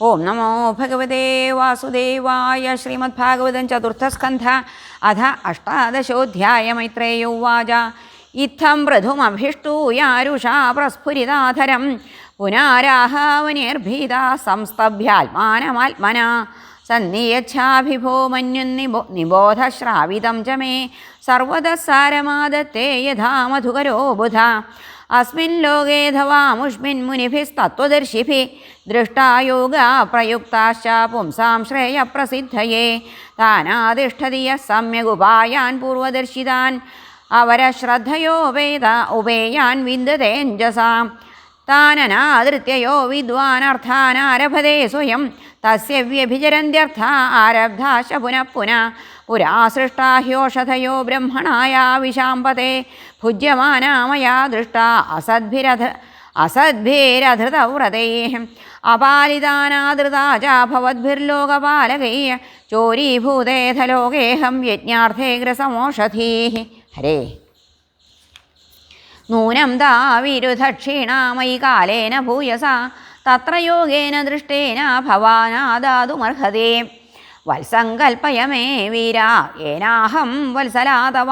ഓം നമോ ഭഗവതേ വാസുദേവായ ശ്രീമദ്ഭാഗവതം ചതുർത്ഥസ്കന്ധ അധ അഷ്ടാദശോധ്യായ മൈത്രേയോവാച ഇത്തം പൃഥുമഭിഷ്ടൂയാരുഷാ പ്രസ്ഫുരിതാധരം പുനാരാഹാവനിർഭീത സംസ്തഭ്യാത്മാനമാത്മന. സന്നിയച്ഛാഭിഭോ മന്യുന്നിബോ നിബോധശ്രാവിതം ച മേ സർവതസാരമാദത്തെ യഥാ മധുകരോ ബുധ അസ്മിൻ ലോകേ ധവാമുഷ്മിൻ മുനിഭിസ്തത്വദർശിഭി ദൃഷ്ടായോഗ പ്രയുക്താശ്ച പുംസാം ശ്രേയപ്രസിദ്ധയേ താനാതിഷ്ഠതി സമ്യഗുപായാൻ പൂർവദർശിതാൻ അവരശ്രദ്ധയോ വേദ ഉപേയാൻ വിന്ദതേഞ്ജസാം താനനാദൃത്യയോ വിദ്വാനർത്ഥാനാരഭതേ സ്വയം തസ്യ വ്യഭിചരന്ത്യർത്ഥ ആരബ്ധാശ പുനഃ പുരാ ബ്രഹ്മണായാ വിശാമ്പത്തെ ഭുജ്യമാനാമയാ ദൃഷ്ട അസദ്ഭിരധ അസദ്ഭിരധൃതവ്രതൈ. അപാലിതാനാദൃതാ ച ചോരീഭൂതേധലോകേഹം യജ്ഞാർത്ഥേ യജ്ഞാർത്ഥേഗ്രസമോഷധീ ഹരേ. നൂനം താവിരുധക്ഷീണാമയി കാലേന ഭൂയസ. തത്ര യോഗേന ദൃഷ്ടേന ഭവാനാദാതുമർഹതേ. വത്സങ്കൽപ്പയ വീരാ ഏനാഹം വത്സലാതവ.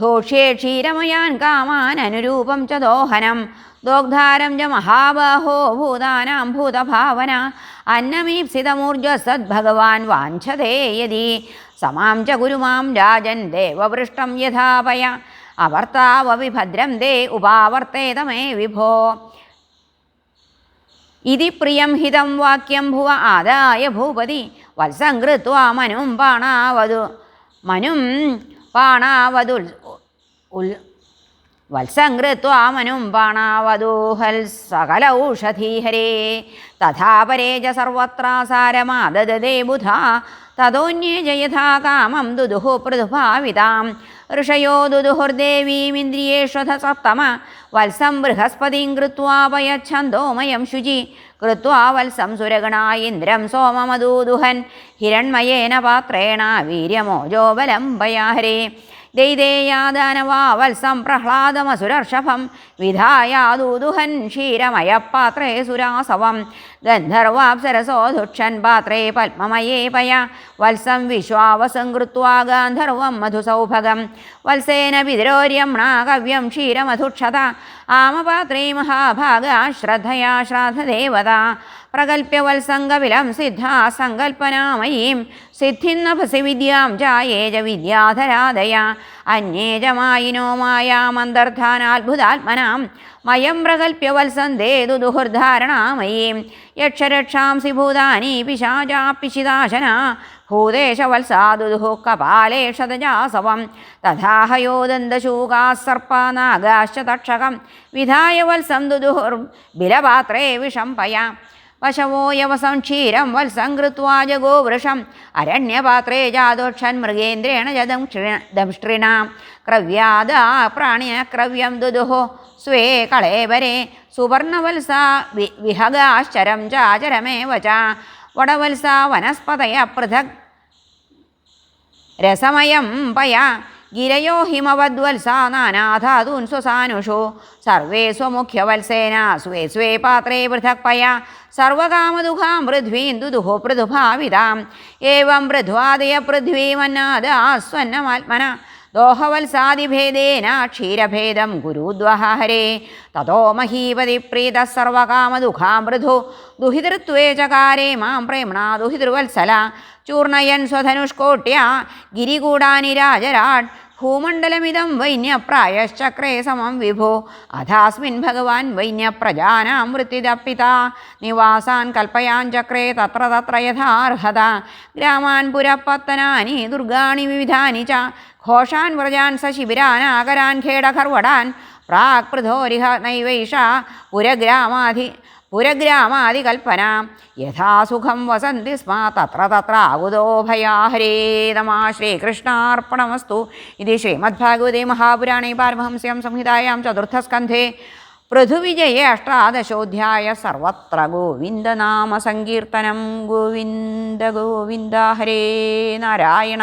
ധോക്ഷ്യേ ക്ഷീരമയാൻ കാമാൻ അനുരൂപം ച ദോഹനം. ദോഗ്ധാരം ച മഹാബാഹോ ഭൂതാനാം ഭൂതഭാവന. അന്നമീപ്സിതമൂർജസദ്ഭഗവാൻ വാഞ്ചതേ യതി. സമാം ച ഗുരുമാം രാജൻ ദേവപൃഷ്ടം യഥാപയ. അവർത്താവവി ഭദ്രം ദേ ഉപാവർത്തേതമേ വിഭോ. ഇതി പ്രിയം ഹിതം വാക്യം ഭുവ ആദായ ഭൂപതി. വത്സം കൃത്വാ മനും പാണാവതു മനും പാണാവതു ഉൽ വത്സം കൃത്വാ മനും പാണാവതൂഹൽ സകല ഔഷധീഹരേ തഥാപരേജ പരേ ച സർവത്ര സാരമാദദേ ബുധ തതോന്യേ ജയഥാ കാമം ദുദുഃ പൃഥുഭാവിതാം ഋഷയോ ദുദുഹുർദേവീമിന്ദ്രിയേഷ്വധ സപ്തമ വത്സം ബൃഹസ്പതിം കൃത്വാ ശുചി. കൃത്വാ വത്സം സുരഗണാ ഇന്ദ്രം സോമമദൂദുഹൻ ഹിരൺമയേന പാത്രേണ വീര്യമോജോബലം പയാഹരേ ദൈതേയാദാനവാ വത്സം പ്രഹ്ലാദമസുരർഷഭം. വിധായാദൂദുഹൻ ക്ഷീരമയപാത്രേ സുരാസവം. ഗന്ധർവാപ്സരസോ ദുക്ഷൻ പാത്രേ പത്മമയേ പയ. വത്സം വിശ്വാവസം കൃത്വാ ഗാന്ധർവം മധുസൗഭഗം. വത്സേന പിതരോര്യംണാ കവ്യം ക്ഷീരമധുക്ഷത. ആമപാത്രേ മഹാഭാഗ ശ്രദ്ധയാ ശ്രാദ്ധദേവത. പ്രകൽപ്യ വത്സംഗവിലം സിദ്ധാ സങ്കൽപ്പനാമയീം സിദ്ധിന്നഭസി വിദ്യാം ജായേജ വിദ്യാധരാദയ അന്യേജമായിനോ മായാമന്തർധാനാത്ഭുതാത്മനാം മയം പ്രകൽപ്യ ദുഹുർധാരണാമയീം യക്ഷരക്ഷാംസി ഭൂതാനി പിശാചാപ്പിശിതാശന ഭൂതേശവത്സാദുദുഃ കപാലേഷതജാസവം തഥാഹയോദന്തശൂകാ സർപ്പാനാഗാശ്ച തക്ഷകം വിധായ വത്സം ദുദുഹുർ ബിലപാത്രേ വിഷംപയ വശവോ യവസം ക്ഷീരം വത്സം കൃത്വാ ജഗോ വൃഷം അരണ്യപാത്രേ ജാതോക്ഷൻ മൃഗേന്ദ്രേണ ജതം ദംഷ്ട്രിണ. ക്രവ്യാദ പ്രാണിന ക്രവ്യം ദുദുഃ സ്വേ കളേവരെ സുവർണവത്സ വിഹഗാശ്ചരം ചാചരമേവ ച വടവത്സ വനസ്പതയ പൃഥക് രസമയം പയ. ഗിരയോ ഹിമവദ്വത്സാ നാനാധാതൂൻ സ്വസാനുഷു സർവേ സ്വമുഖ്യവത്സേന സ്വേ സ്വേ പാത്രേ പൃഥക് പയ സർവകാമദുഃഖാം പൃഥ്വീം ദുദുഃ പൃഥുഭാവിതാം ഏവം പൃഥ്വാദയ പൃഥ്വീമന്നാദാസ്വന്നമാത്മന ദോഹവത്സാദിഭേദേന ക്ഷീരഭേദം ഗുരുദ്വഹരേ തതോ മഹീപതി പ്രീത സർവകാമദുഃഖാം പൃഥു ദുഹിതൃത്വേ ചകാരേ മാം പ്രേമണ ദുഹിതൃവത്സല. ചൂർണയൻ സ്വധനുഷ്കോട്യ ഗിരികൂടാനി രാജരാട്. ഭൂമണ്ഡലമിതം വൈന്യപ്രായശ്ചക്രേ സമം വിഭോ. അഥാസ്മിൻ ഭഗവാൻ വൈന്യപ്രജാനാം വൃത്തിദപ്പിത നിവാസാൻ കൽപ്പയാൻ ചക്രേ തത്ര തത്ര യഥാർഹത. ഗ്രാമാൻ പുരപ്പത്തനാനി ദുർഗാണി വിവിധാനി ച. ഘോഷാൻ വ്രജാൻ സ ശിബിരാൻ ആകരാൻ ഖേടഖർവടാൻ പ്രാക് പൃഥോരിഹ നൈവൈഷ പുരഗ്രാമാധി പുരഗ്രാമാദികൽപ്പന. യഥാസുഖം വസന്തി സ്മ തത്ര തത്ര ആകുതോ ഭയാഹരേ നമ ശ്രീകൃഷ്ണാർപ്പണമസ്തു. ഇത് ശ്രീമദ്ഭാഗവതേ മഹാപുരാണേ പാരമഹംസ്യം സംഹിതായാം ചതുർത്ഥസ്കന്ധേ. പൃഥുവിജയെ അഷ്ടാദശോധ്യായ സർവത്ര ഗോവിന്ദനാമ സങ്കീർത്തനം. ഗോവിന്ദ ഗോവിന്ദ ഹരേ നാരായണ.